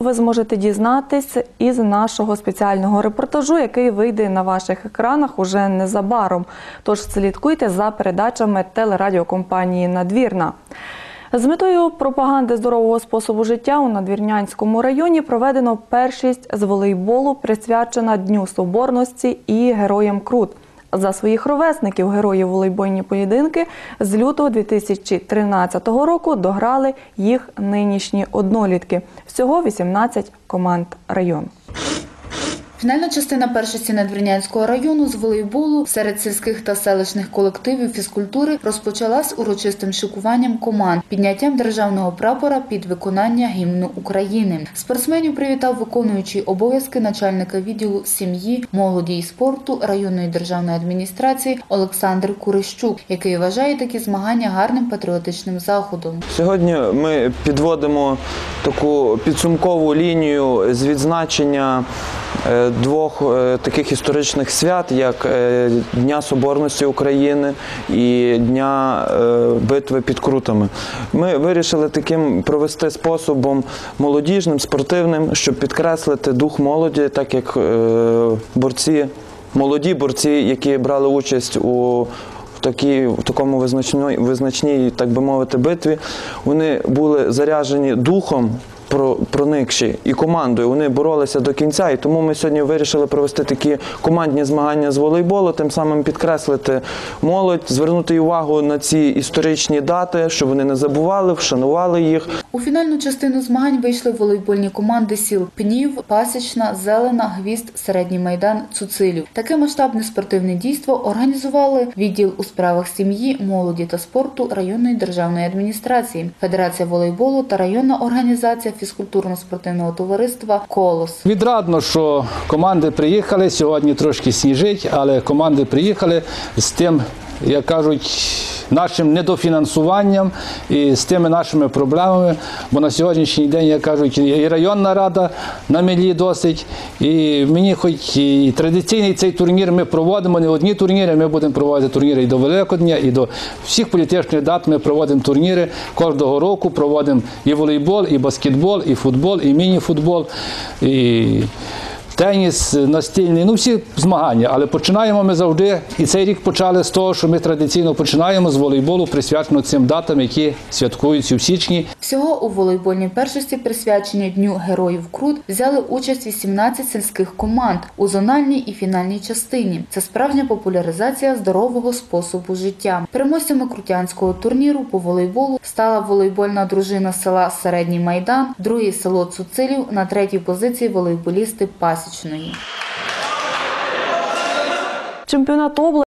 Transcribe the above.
Ви зможете дізнатись із нашого спеціального репортажу, який вийде на ваших екранах уже незабаром. Тож слідкуйте за передачами телерадіокомпанії Надвірна. З метою пропаганди здорового способу життя у Надвірнянському районі проведено першість з волейболу, присвячена Дню Соборності і Героям Крут. За своїх ровесників герої волейбольні поєдинки з лютого 2013 року дограли їх нинішні однолітки. Всього 18 команд району. Фінальна частина першості Надвірнянського району з волейболу серед сільських та селищних колективів фізкультури розпочалась урочистим шикуванням команд, підняттям державного прапора під виконання гімну України. Спортсменів привітав виконуючий обов'язки начальника відділу сім'ї, молоді і спорту районної державної адміністрації Олександр Курищук, який вважає такі змагання гарним патріотичним заходом. Сьогодні ми підводимо таку підсумкову лінію з відзначення двох е, таких історичних свят, як е, Дня Соборності України і Дня е, битви під Крутами. Ми вирішили таким провести способом молодіжним, спортивним, щоб підкреслити дух молоді, так як е, борці, молоді борці, які брали участь у в такій в такому визначній, визначній, так би мовити, битві. Вони були заряджені духом. Про- Проникші і командою вони боролися до кінця, і тому ми сьогодні вирішили провести такі командні змагання з волейболу, тим самим підкреслити молодь, звернути увагу на ці історичні дати, щоб вони не забували, вшанували їх. У фінальну частину змагань вийшли волейбольні команди сіл Пнів, Пасічна, Зелена, Гвізд, Середній Майдан, Цуцилів. Таке масштабне спортивне дійство організували відділ у справах сім'ї, молоді та спорту районної державної адміністрації, Федерація волейболу та районна організація фізкультурно-спортивного товариства Колос. Відрадно, що команди приїхали. Сьогодні трошки сніжить, але команди приїхали з тим, як кажуть, нашим недофінансуванням і з тими нашими проблемами. Бо на сьогоднішній день, як кажуть, і районна рада на мілі досить. І мені, хоч і традиційний цей турнір ми проводимо не одні турніри, ми будемо проводити турніри і до Великодня, і до всіх політичних дат ми проводимо турніри кожного року, проводимо і волейбол, і баскетбол, і футбол, і міні-футбол. І Теніс настільний, ну всі змагання, але починаємо ми завжди. І цей рік почали з того, що ми традиційно починаємо з волейболу, присвячено цим датам, які святкуються в січні. Всього у волейбольній першості, присвяченій Дню Героїв Крут, взяли участь 18 сільських команд у зональній і фінальній частині. Це справжня популяризація здорового способу життя. Переможцями крутянського турніру по волейболу стала волейбольна дружина села Середній Майдан, друге село Цуцилів, на третій позиції волейболісти Пасічної. Чемпіонат області